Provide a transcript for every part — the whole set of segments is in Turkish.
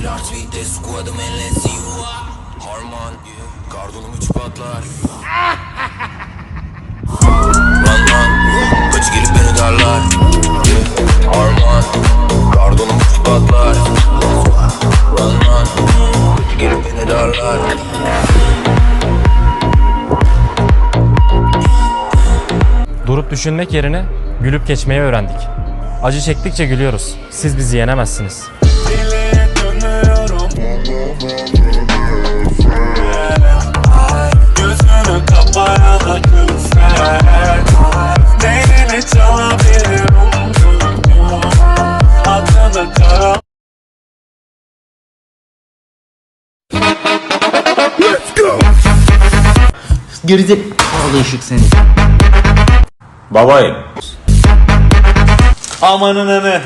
Tirar tweet'te squad'ım enlesi Harman Kardonum üç patlar lan Kaç gelip beni darlar Harman Kardonum üç patlar lan Kaç gelip beni darlar Durup düşünmek yerine gülüp geçmeyi öğrendik. Acı çektikçe gülüyoruz. Siz bizi yenemezsiniz. Gerizekalı ışık seni. Babayım. Amanın eme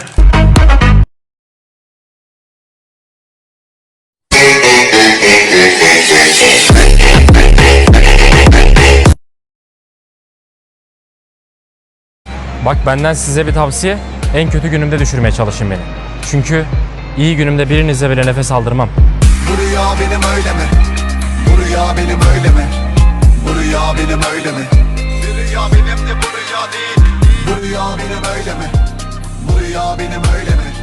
Bak benden size bir tavsiye. En kötü günümde düşürmeye çalışın beni. Çünkü iyi günümde birinize bile nefes aldırmam. Bu rüya benim öyle mi? Bu rüya benim öyle mi? Rüya benim öyle mi? Bir rüya benim de bu rüya değil Bu rüya benim öyle mi? Bu rüya benim öyle mi?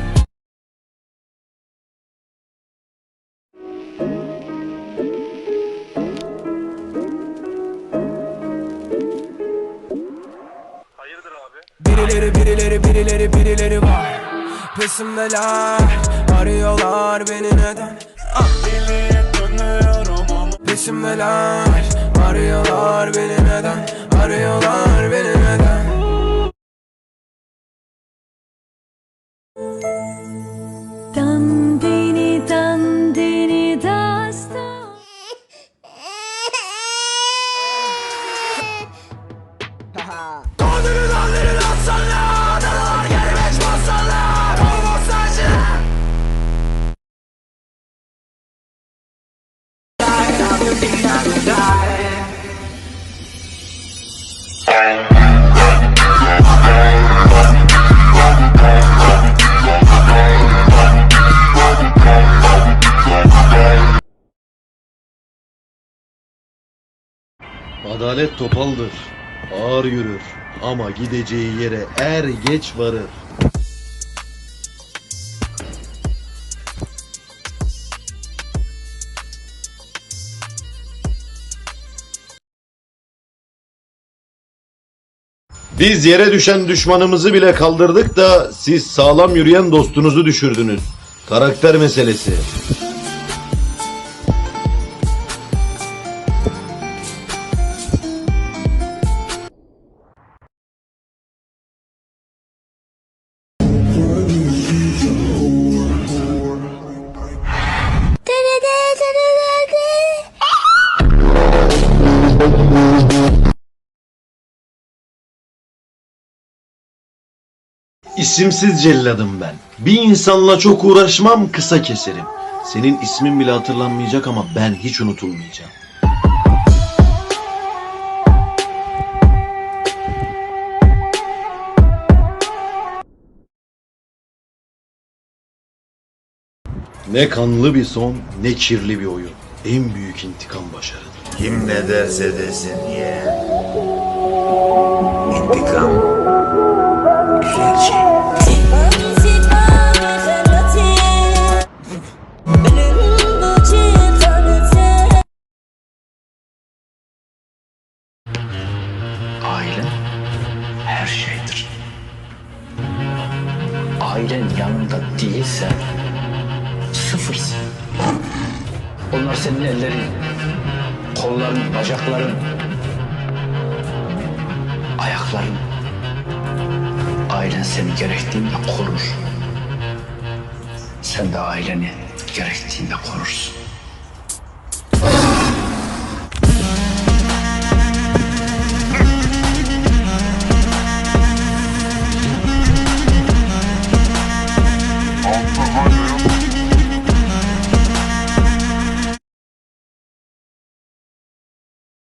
Birileri birileri birileri birileri var Peşimdeler Arıyorlar beni neden Deliye dönüyorum ama Peşimdeler Arıyorlar beni neden? Arıyorlar beni neden? Dandini dandini dastan Adalet topaldır, ağır yürür ama gideceği yere er geç varır. Biz yere düşen düşmanımızı bile kaldırdık da siz sağlam yürüyen dostunuzu düşürdünüz. Karakter meselesi. İsimsiz celladım ben. Bir insanla çok uğraşmam kısa keserim. Senin ismin bile hatırlanmayacak ama ben hiç unutulmayacağım. Ne kanlı bir son, ne kirli bir oyun. En büyük intikam başarıdır. Kim ne derse desin ye. İntikam güzel şey. Aile her şeydir. Ailen yanında değilse sıfırsın. Onlar senin ellerin, kolların, bacakların, ayakların. Ailen seni gerektiğinde korur. Sen de aileni gerektiğinde korursun.